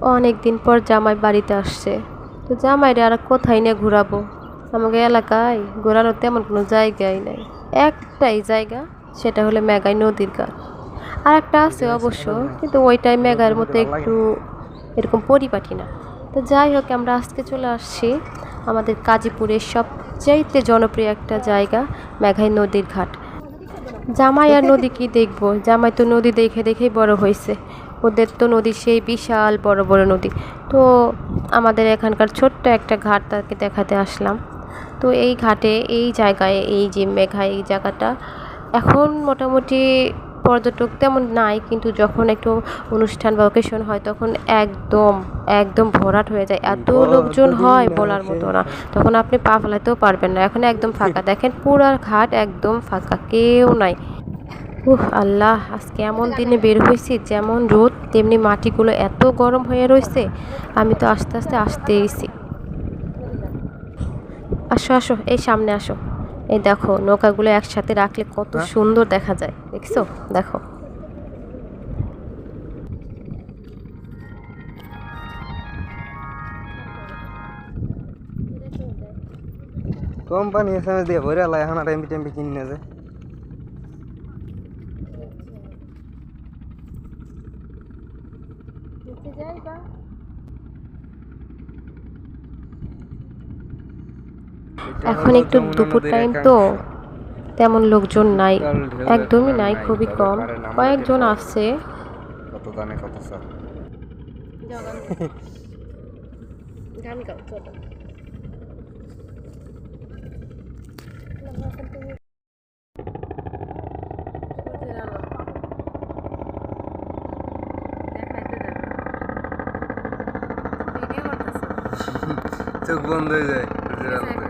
অনেক দিন পর জামাই বাড়িতে আসছে। তো জামাইরে আর কোথায় নিয়ে ঘোরাবো? আমাকে এলাকায় ঘোরানোর তেমন কোনো জায়গাই নাই। একটাই জায়গা, সেটা হলো মেঘাই নদীর ঘাট। আর একটা আছে অবশ্য, কিন্তু ওইটাই মেঘার মতো একটু এরকম পরিপাটি না। তো যাই হোক, আমরা আজকে চলে আসছি আমাদের কাজীপুরের সবচাইতে জনপ্রিয় একটা জায়গা, মেঘাই নদীর ঘাট। জামাই আর নদী কি দেখব? জামাই তো নদী দেখে দেখেই বড় হয়েছে। ওদের তো নদী সেই বিশাল বড় বড় নদী। তো আমাদের এখানকার ছোট্ট একটা ঘাট তাকে দেখাতে আসলাম। তো এই ঘাটে এই জায়গায় এই যে মেঘা এই জায়গাটা এখন মোটামুটি পর্যটক তেমন নাই কিন্তু যখন একটু অনুষ্ঠান বা অকেশন হয় তখন একদম একদম ভরাট হয়ে যায়। এত লোকজন হয় বলার মতো না। তখন আপনি পা ফেলাতেও পারবেন না। এখন একদম ফাঁকা। দেখেন পুরা ঘাট একদম ফাঁকা। কেউ নাই। উহ আল্লাহ আজকে এমন দিনে বের হয়েছি যেমন রোদ তেমনি মাটিগুলো এত গরম হয়ে রয়েছে আমি তো আস্তে আস্তে আসতেইছি আসো আসো এই সামনে আসো। এই দেখো নৌকাগুলো একসাথে রাখলে কত সুন্দর দেখা যায় দেখছ? দেখো। কোম্পানি এসএমএস দিয়ে ভরে আলাই এখন আর এমপি টেমপি কিনে যে এখন একটু দুপুর টাইম তো। তেমন লোকজন নাই। একদমই নাই, খুবই কম। কয়েকজন আসছে। চোখ বন্ধ হয়ে যায় সূর্যের আলোতে।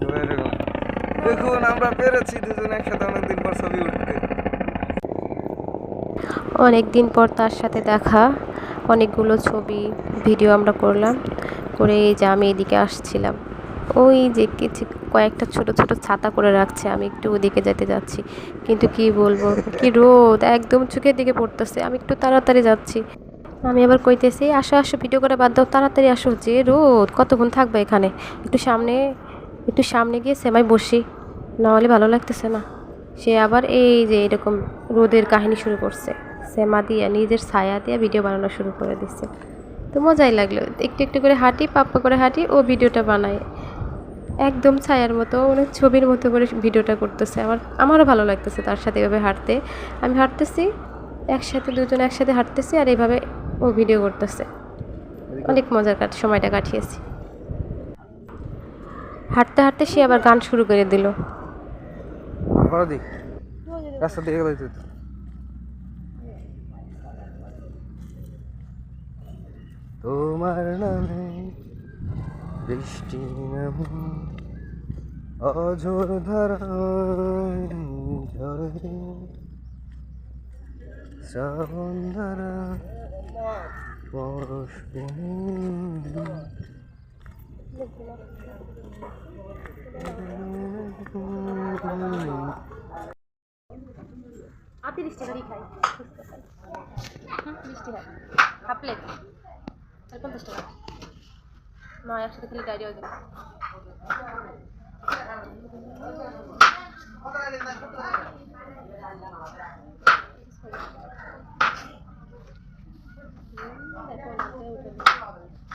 তো এরকম। দেখুন, আমরা পেরেছি দুজন একসাথে অনেকদিন পর ছবি উঠতে। অনেক দিন পর তার সাথে দেখা, অনেকগুলো ছবি, ভিডিও আমরা করলাম, করে এই যে আমি এদিকে আসছিলাম। ওই যে কিছু, কয়েকটা ছোট ছোট ছাতা করে রাখছে, আমি একটু ওদিকে যেতে যাচ্ছি। কিন্তু কি বলব, কি রোদ, একদম চোখের দিকে পড়তেছে, আমি একটু তাড়াতাড়ি যাচ্ছি। আমি আবার কইতেছি, আসো আসো, ভিডিও করে বাদ দাও, তাড়াতাড়ি আসো, যে রোদ, কতক্ষণ থাকবে এখানে? একটু সামনে একটু সামনে গিয়ে সেমাই বসি। নাহলে ভালো লাগতেছে না। সে আবার এই যে এরকম রোদের কাহিনী শুরু করছে। সেমা দিয়ে, নিজের ছায়া দিয়ে ভিডিও বানানো শুরু করে দিচ্ছে তো মজাই লাগল। একটু একটু করে হাঁটি, পাপ্পা করে হাঁটি, ও ভিডিওটা বানায়। একদম ছায়ার মতো মানে ছবির মতো করে ভিডিওটা করতেছে। আমার, আমারও ভালো লাগতেছে তার সাথে এভাবে হাঁটতে। আমি হাঁটতেছি, একসাথে দুজন একসাথে হাঁটতেছি আর এইভাবে ও ভিডিও করতেছে। অনেক মজার কাট, সময়টা কাটিয়েছি। হাঁটতে হাঁটতে সে আবার গান শুরু করে দিল। বড় দিক। রাস্তা দিয়ে গেলে তুই তোমার নামে বৃষ্টি নামে অঝোর ঝরে শ্রাবণ ধারা পরশ আপনি মিষ্টি বাড়ি খাই মিষ্টি খাই হাফ প্লেট তাহলে পঞ্চাশ টাকা নয় একসাথে খেলে ডায়রি হয়ে যাবে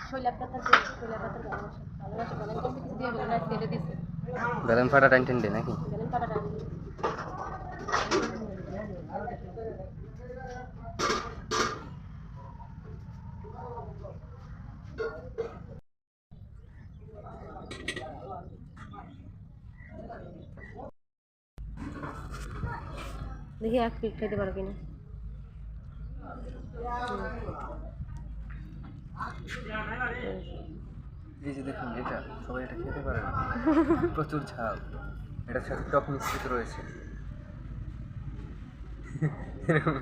শৈলা পাতা শৈলা ভালোবাসা ভালোবাসা বলেন কিছু দিয়ে বলে না ছেড়ে দিচ্ছে বেলুন ফাটা টাইন টেন নাকি বেলুন পাতাটা দেখি এক পিক খেতে পারো কিনা এই যে দেখুন, এটা সবাই এটা খেতে পারে না। প্রচুর ঝাল। এটার সাথে টক মিশ্রিত রয়েছে। এরকম